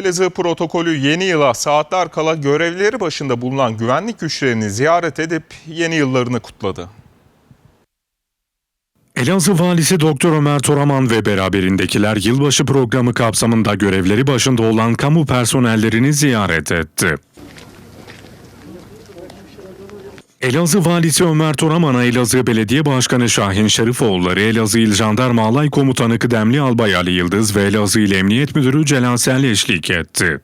Elazığ protokolü yeni yıla saatler kala görevleri başında bulunan güvenlik güçlerini ziyaret edip yeni yıllarını kutladı. Elazığ Valisi Doktor Ömer Toraman ve beraberindekiler yılbaşı programı kapsamında görevleri başında olan kamu personellerini ziyaret etti. Elazığ Valisi Ömer Toraman'a Elazığ Belediye Başkanı Şahin Şerifoğulları, Elazığ İl Jandarma Alay Komutanı Kıdemli Albay Ali Yıldız ve Elazığ İl Emniyet Müdürü Celal Sel eşlik etti.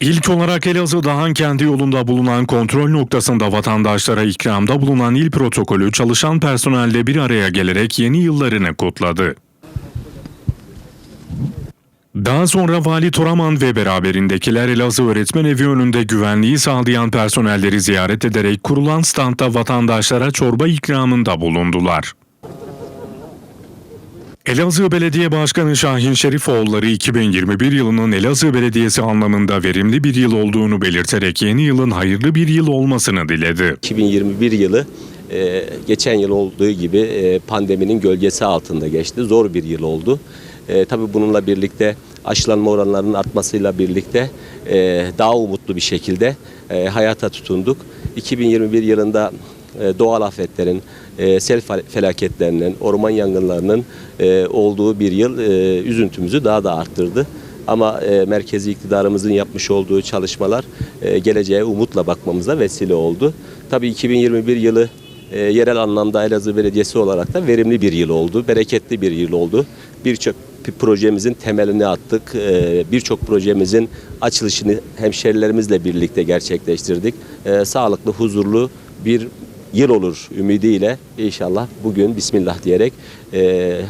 İlk olarak Elazığ Han kendi yolunda bulunan kontrol noktasında vatandaşlara ikramda bulunan il protokolü çalışan personelle bir araya gelerek yeni yıllarını kutladı. Daha sonra Vali Toraman ve beraberindekiler Elazığ Öğretmen Evi önünde güvenliği sağlayan personelleri ziyaret ederek kurulan standta vatandaşlara çorba ikramında bulundular. Elazığ Belediye Başkanı Şahin Şerifoğulları 2021 yılının Elazığ Belediyesi anlamında verimli bir yıl olduğunu belirterek yeni yılın hayırlı bir yıl olmasını diledi. 2021 yılı e, geçen yıl olduğu gibi e, pandeminin gölgesi altında geçti. Zor bir yıl oldu. E, tabii bununla birlikte aşılanma oranlarının artmasıyla birlikte e, daha umutlu bir şekilde e, hayata tutunduk. 2021 yılında e, doğal afetlerin, e, sel fel- felaketlerinin, orman yangınlarının e, olduğu bir yıl e, üzüntümüzü daha da arttırdı. Ama e, merkezi iktidarımızın yapmış olduğu çalışmalar e, geleceğe umutla bakmamıza vesile oldu. Tabii 2021 yılı e, yerel anlamda Elazığ Belediyesi olarak da verimli bir yıl oldu, bereketli bir yıl oldu. Birçok bir projemizin temelini attık. E, Birçok projemizin açılışını hemşerilerimizle birlikte gerçekleştirdik. E, Sağlıklı, huzurlu bir yıl olur ümidiyle inşallah bugün Bismillah diyerek e,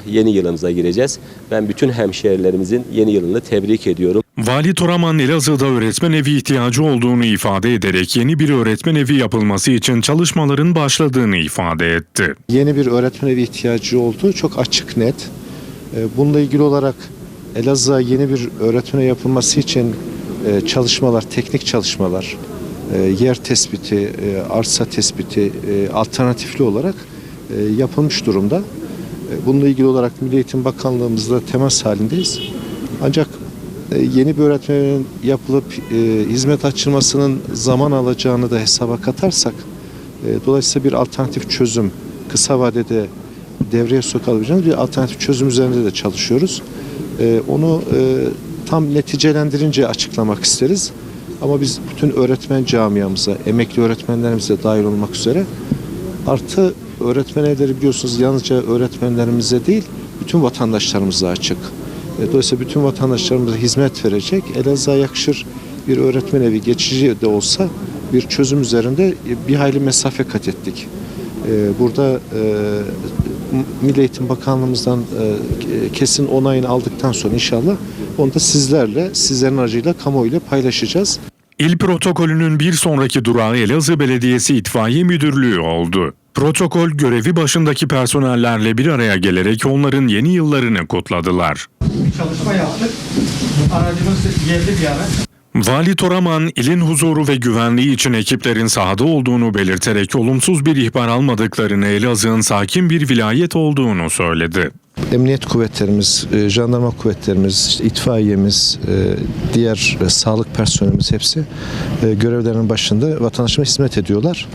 yeni yılımıza gireceğiz. Ben bütün hemşehrilerimizin yeni yılını tebrik ediyorum. Vali Toraman Elazığ'da öğretmen evi ihtiyacı olduğunu ifade ederek yeni bir öğretmen evi yapılması için çalışmaların başladığını ifade etti. yeni bir öğretmen evi ihtiyacı olduğu çok açık net. Ee, Bununla ilgili olarak Elazığ'a yeni bir öğretmen evi yapılması için e, çalışmalar, teknik çalışmalar, e, yer tespiti, e, arsa tespiti alternatifli olarak yapılmış durumda. Bununla ilgili olarak Milli Eğitim Bakanlığımızla temas halindeyiz. Ancak yeni bir öğretmen evinin yapılıp hizmet açılmasının zaman alacağını da hesaba katarsak Dolayısıyla bir alternatif çözüm kısa vadede devreye sokabileceğimiz bir alternatif çözüm üzerinde de çalışıyoruz. E, Onu e, tam neticelendirince açıklamak isteriz. Ama biz bütün öğretmen camiamıza, emekli öğretmenlerimize dahil olmak üzere artı öğretmen evleri biliyorsunuz yalnızca öğretmenlerimize değil bütün vatandaşlarımıza açık. E, Dolayısıyla bütün vatandaşlarımıza hizmet verecek, Elazığ'a yakışır bir öğretmen evi geçici de olsa bir çözüm üzerinde bir hayli mesafe kat ettik. E, Burada e, Milli Eğitim Bakanlığımızdan e, kesin onayını aldıktan sonra inşallah onu da sizlerle, sizlerin aracıyla kamuoyuyla paylaşacağız. İl protokolünün bir sonraki durağı Elazığ Belediyesi İtfaiye Müdürlüğü oldu. Protokol görevi başındaki personellerle bir araya gelerek onların yeni yıllarını kutladılar. Bir çalışma yaptık. Aracımız yerli bir araç. Vali Toraman, ilin huzuru ve güvenliği için ekiplerin sahada olduğunu belirterek olumsuz bir ihbar almadıklarını Elazığ'ın sakin bir vilayet olduğunu söyledi. Emniyet kuvvetlerimiz, e, jandarma kuvvetlerimiz, itfaiyemiz, e, diğer e, sağlık personelimiz hepsi görevlerinin başında vatandaşıma hizmet ediyorlar.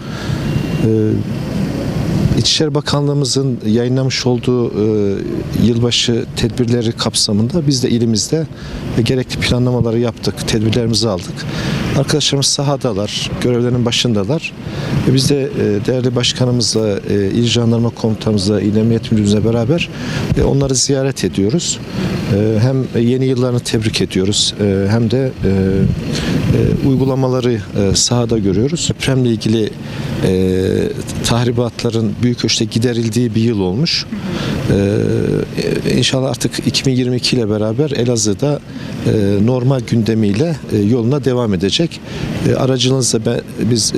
İçişleri Bakanlığımızın yayınlamış olduğu e, yılbaşı tedbirleri kapsamında biz de ilimizde e, gerekli planlamaları yaptık, tedbirlerimizi aldık. Arkadaşlarımız sahadalar, görevlerinin başındalar. E, biz de e, değerli başkanımızla, e, İl Jandarma Komutanımızla, İl Emniyet Müdürümüzle beraber e, onları ziyaret ediyoruz. E, hem yeni yıllarını tebrik ediyoruz e, hem de e, e, uygulamaları sahada görüyoruz. Depremle ilgili tahribatların büyük ölçüde giderildiği bir yıl olmuş. E, inşallah artık 2022 ile beraber Elazığ'da normal gündemiyle yoluna devam edecek. Aracınızla biz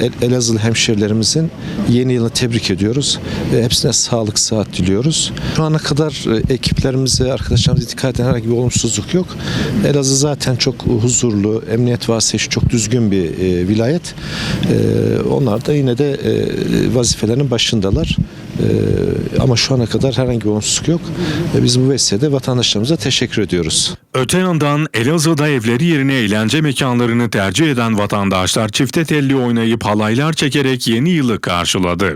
El- Elazığlı hemşerilerimizin yeni yılını tebrik ediyoruz. Hepsine sağlık, sıhhat diliyoruz. Şu ana kadar e, ekiplerimize, arkadaşlarımıza dikkat eden herhangi bir olumsuzluk yok. Elazığ zaten çok huzurlu, emniyet vasıtası çok düzgün bir e, vilayet. E, onlar da yine de e, vazifelerinin başındalar. Ee, ama şu ana kadar herhangi bir olumsuzluk yok. Ee, biz bu vesilede vatandaşlarımıza teşekkür ediyoruz. Öte yandan Elazığ'da evleri yerine eğlence mekanlarını tercih eden vatandaşlar çifte telli oynayıp halaylar çekerek yeni yılı karşıladı.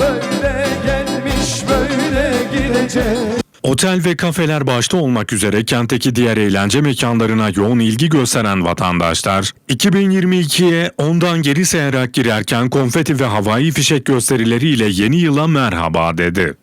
Böyle gelmiş böyle gidecek Otel ve kafeler başta olmak üzere kentteki diğer eğlence mekanlarına yoğun ilgi gösteren vatandaşlar, 2022'ye ondan geri sayarak girerken konfeti ve havai fişek gösterileriyle yeni yıla merhaba dedi.